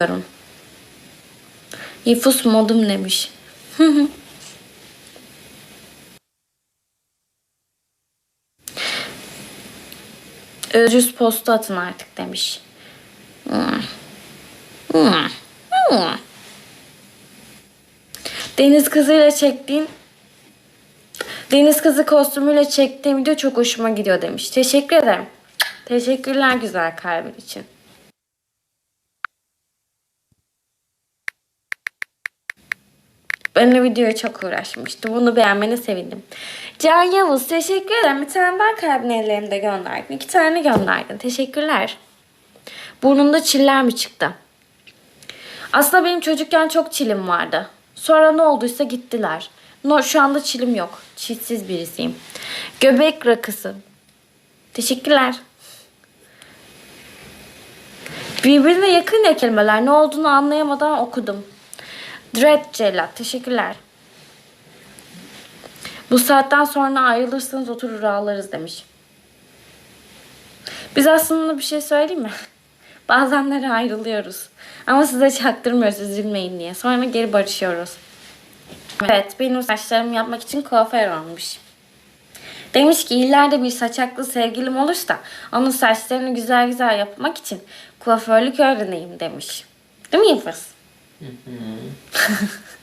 diyorum. Nüfus modum demiş. Özcüz posta atın artık demiş. Deniz kızıyla çektiğin Deniz kızı kostümüyle çektiğim video çok hoşuma gidiyor demiş. Teşekkür ederim. Teşekkürler güzel kalbin için. De videoya çok uğraşmıştım. Bunu beğenmene sevindim. Can Yavuz teşekkür ederim. Bir tane daha kalbin ellerimde gönderdin. İki tane gönderdin. Teşekkürler. Burnumda çiller mi çıktı? Aslında benim çocukken çok çilim vardı. Sonra ne olduysa gittiler. No, şu anda çilim yok. Çilsiz birisiyim. Göbek rakısı. Teşekkürler. Birbirine yakın ya kelimeler. Ne olduğunu anlayamadan okudum. Dread Cellat. Teşekkürler. Bu saatten sonra ayrılırsanız oturur ağlarız demiş. Biz aslında bir şey söyleyeyim mi? Bazenleri ayrılıyoruz. Ama size çaktırmıyoruz üzülmeyin diye. Sonra geri barışıyoruz. Evet benim saçlarımı yapmak için kuaför almış. Demiş ki ileride bir saçaklı sevgilim olursa onun saçlarını güzel güzel yapmak için kuaförlük öğreneyim demiş. Değil mi Yıldız? ハハハ。